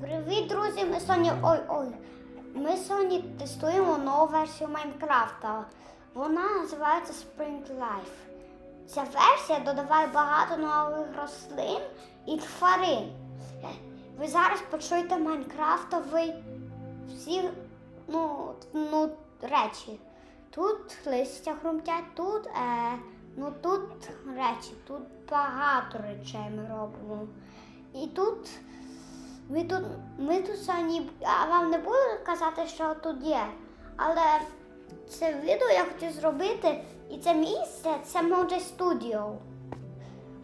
Привіт, друзі! Ми сьогодні. Ой-ой. Ми сьогодні тестуємо нову версію Майнкрафта. Вона називається Spring Life. Ця версія додаває багато нових рослин і тварин. Ви зараз почуєте Майнкрафтовий всі ну, ну, речі. Тут листя хрумтять, тут, е, ну, тут речі, тут багато речей ми робимо. І тут ми тут, ми тут сьогодні, я вам не буду казати, що тут є, але це відео я хотів зробити, і це місце це Mojo Studio.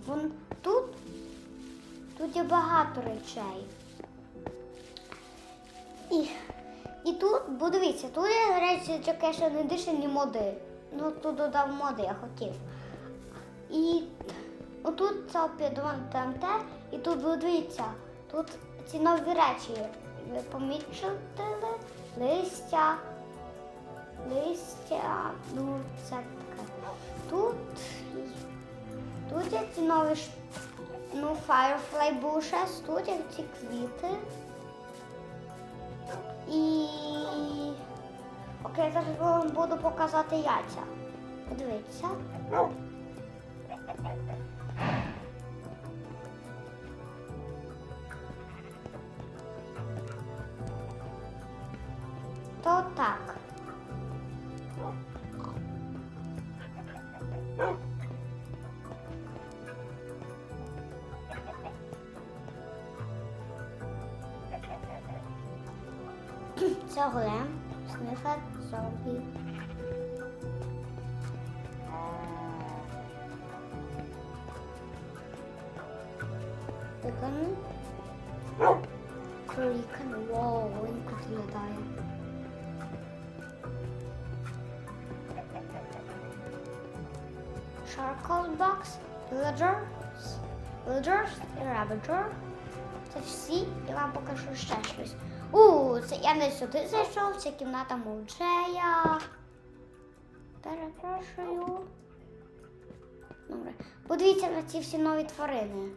Вон тут, тут є багато речей. І, і тут, бо дивіться, тут є речі, яке ще не дишені моди. Ну тут додав моди, я хотів. І отут це підвон ТМТ, і тут ви дивіться, тут ці нові речі. Ви помітили? Листя, листя, ну це таке. Тут, тут є ці нові ну, Firefly bushes, тут є ці квіти. І окей, зараз вам буду показати яйця. Подивіться. to tak. Ciągle snyfać zombie. Wykonam królika. Wow, rynków nie daje. Charcoal box, villagers, villagers і ravager. Це всі, я вам покажу ще щось. У, це я не сюди зайшов, це кімната мовчея. Перепрошую. Добре. Подивіться на ці всі нові тварини.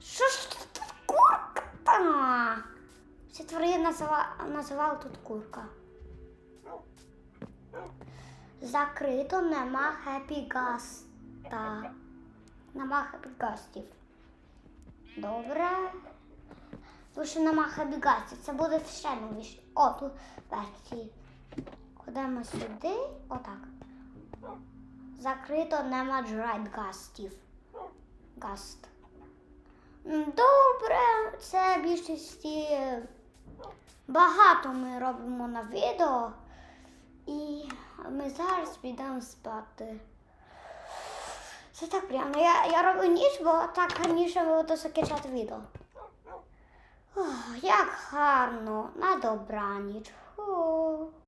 Що ж тут курка? Всі тварини назива... називали тут курка. Закрито нема хеппі гаста. Нема хеппі гастів. Добре. Ще нема хеппі гастів. Це буде ще новіше. О, тут версії. Ходимо сюди. Отак. Закрито нема dried гастів. Гаст. Добре, це більшості багато ми робимо на відео. І ми зараз підемо спати. Це так прямо. Я, я роблю ніч, бо так раніше було закінчати відео. Ох, як гарно, на добраніч.